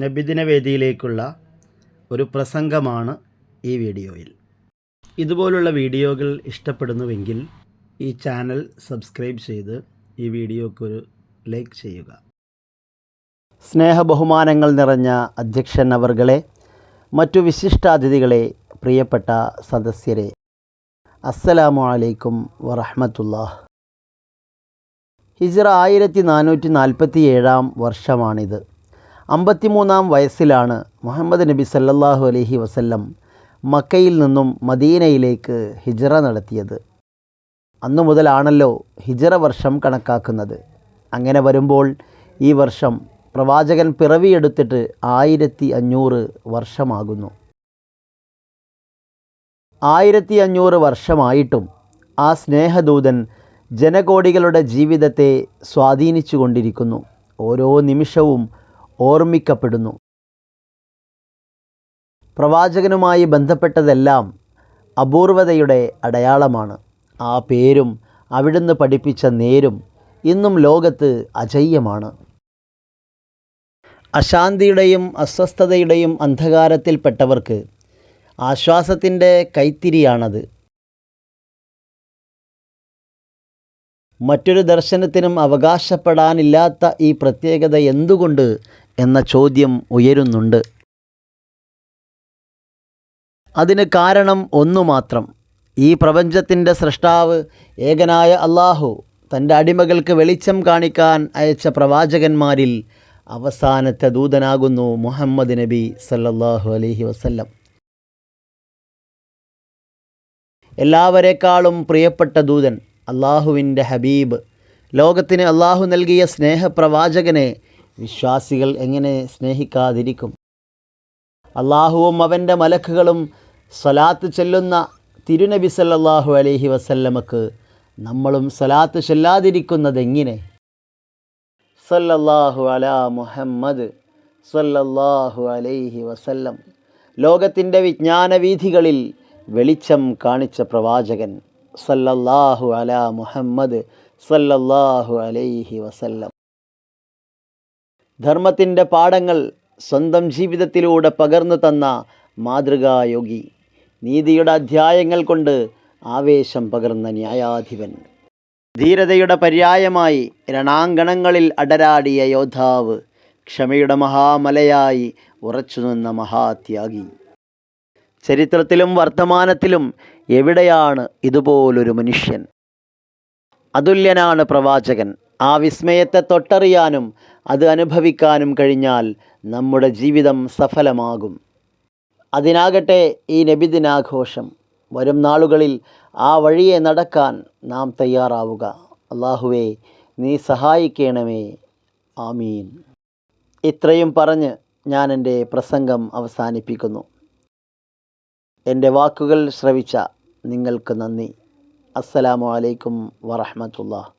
നബിദിന വേദിയിലേക്കുള്ള ഒരു പ്രസംഗമാണ് ഈ വീഡിയോയിൽ. ഇതുപോലുള്ള വീഡിയോകൾ ഇഷ്ടപ്പെടുന്നുവെങ്കിൽ ഈ ചാനൽ സബ്സ്ക്രൈബ് ചെയ്ത് ഈ വീഡിയോക്കൊരു ലൈക്ക് ചെയ്യുക. സ്നേഹ ബഹുമാനങ്ങൾ നിറഞ്ഞ അധ്യക്ഷൻ അവർകളെ മറ്റു വിശിഷ്ടാതിഥികളെ പ്രിയപ്പെട്ട സദസ്യരെ അസ്സലാമു അലൈക്കും വറഹമത്തുല്ലാഹ് ഹിജ്റ ആയിരത്തി നാനൂറ്റി നാൽപ്പത്തി ഏഴാം വർഷമാണിത്. അമ്പത്തിമൂന്നാം വയസ്സിലാണ് മുഹമ്മദ് നബി സല്ലല്ലാഹു അലൈഹി വസല്ലം മക്കയിൽ നിന്നും മദീനയിലേക്ക് ഹിജറ നടത്തിയത്. അന്നു മുതലാണല്ലോ ഹിജറ വർഷം കണക്കാക്കുന്നത്. അങ്ങനെ വരുമ്പോൾ ഈ വർഷം പ്രവാചകൻ പിറവിയെടുത്തിട്ട് ആയിരത്തി അഞ്ഞൂറ് വർഷമാകുന്നു. ആയിരത്തി അഞ്ഞൂറ് വർഷമായിട്ടും ആ സ്നേഹദൂതൻ ജനകോടികളുടെ ജീവിതത്തെ സ്വാധീനിച്ചു കൊണ്ടിരിക്കുന്നു ഓരോ നിമിഷവും ഓർമ്മിക്കപ്പെടുന്നു. പ്രവാചകനുമായി ബന്ധപ്പെട്ടതെല്ലാം അപൂർവതയുടെ അടയാളമാണ്. ആ പേരും അവിടുന്ന് പഠിപ്പിച്ച നേരും ഇന്നും ലോകത്ത് അജയ്യമാണ്. അശാന്തിയുടെയും അസ്വസ്ഥതയുടെയും അന്ധകാരത്തിൽപ്പെട്ടവർക്ക് ആശ്വാസത്തിന്റെ കൈത്തിരിയാണത്. മറ്റൊരു ദർശനത്തിനും അവകാശപ്പെടാനില്ലാത്ത ഈ പ്രത്യേകത എന്തുകൊണ്ട് എന്ന ചോദ്യം ഉയരുന്നുണ്ട്. അതിന് കാരണം ഒന്നു മാത്രം. ഈ പ്രപഞ്ചത്തിന്റെ സൃഷ്ടാവ് ഏകനായ അള്ളാഹു തന്റെ അടിമകൾക്ക് വെളിച്ചം കാണിക്കാൻ അയച്ച പ്രവാചകന്മാരിൽ അവസാനത്തെ ദൂതനാകുന്നു മുഹമ്മദ് നബി സല്ലാഹു അലഹി വസ്ല്ലം. എല്ലാവരെക്കാളും പ്രിയപ്പെട്ട ദൂതൻ അള്ളാഹുവിന്റെ ഹബീബ്. ലോകത്തിന് അള്ളാഹു നൽകിയ സ്നേഹപ്രവാചകനെ വിശ്വാസികൾ എങ്ങനെ സ്നേഹിക്കാതിരിക്കും? അള്ളാഹുവും അവന്റെ മലക്കുകളും സ്വലാത്ത് ചെല്ലുന്ന തിരുനബി സല്ലാഹു അലൈഹി വസല്ലമക്ക് നമ്മളും സ്വലാത്ത് ചെല്ലാതിരിക്കുന്നതെങ്ങനെ സല്ലല്ലാഹു അലാ മുഹമ്മദ് സല്ലല്ലാഹു അലൈഹി വസല്ലം. ലോകത്തിന്റെ വിജ്ഞാനവീഥികളിൽ വെളിച്ചം കാണിച്ച പ്രവാചകൻ സല്ലല്ലാഹു അലാ മുഹമ്മദ് സല്ലല്ലാഹു അലൈഹി വസല്ലം. ധർമ്മത്തിന്റെ പാഠങ്ങൾ സ്വന്തം ജീവിതത്തിലൂടെ പകർന്നു തന്ന മാതൃകായോഗി. നീതിയുടെ അധ്യായങ്ങൾ കൊണ്ട് ആവേശം പകർന്ന ന്യായാധിപൻ. ധീരതയുടെ പര്യായമായി രണാങ്കണങ്ങളിൽ അടരാടിയ യോദ്ധാവ് ക്ഷമയുടെ മഹാമലയായി ഉറച്ചുനിന്ന മഹാത്യാഗി. ചരിത്രത്തിലും വർത്തമാനത്തിലും എവിടെയാണ് ഇതുപോലൊരു മനുഷ്യൻ? അതുല്യനാണ് പ്രവാചകൻ. ആ വിസ്മയത്തെ തൊട്ടറിയാനും അത് അനുഭവിക്കാനും കഴിഞ്ഞാൽ നമ്മുടെ ജീവിതം സഫലമാകും. അതിനാകട്ടെ ഈ നബിദിനാഘോഷം വരും നാളുകളിൽ ആ വഴിയെ നടക്കാൻ നാം തയ്യാറാവുക. അള്ളാഹുവേ നീ സഹായിക്കണമേ. ആമീൻ. ഇത്രയും പറഞ്ഞ് ഞാൻ എന്റെ പ്രസംഗം അവസാനിപ്പിക്കുന്നു. എന്റെ വാക്കുകൾ ശ്രവിച്ച നിങ്ങൾക്ക് നന്ദി. അസ്സലാമു അലൈക്കും വറഹമത്തുള്ള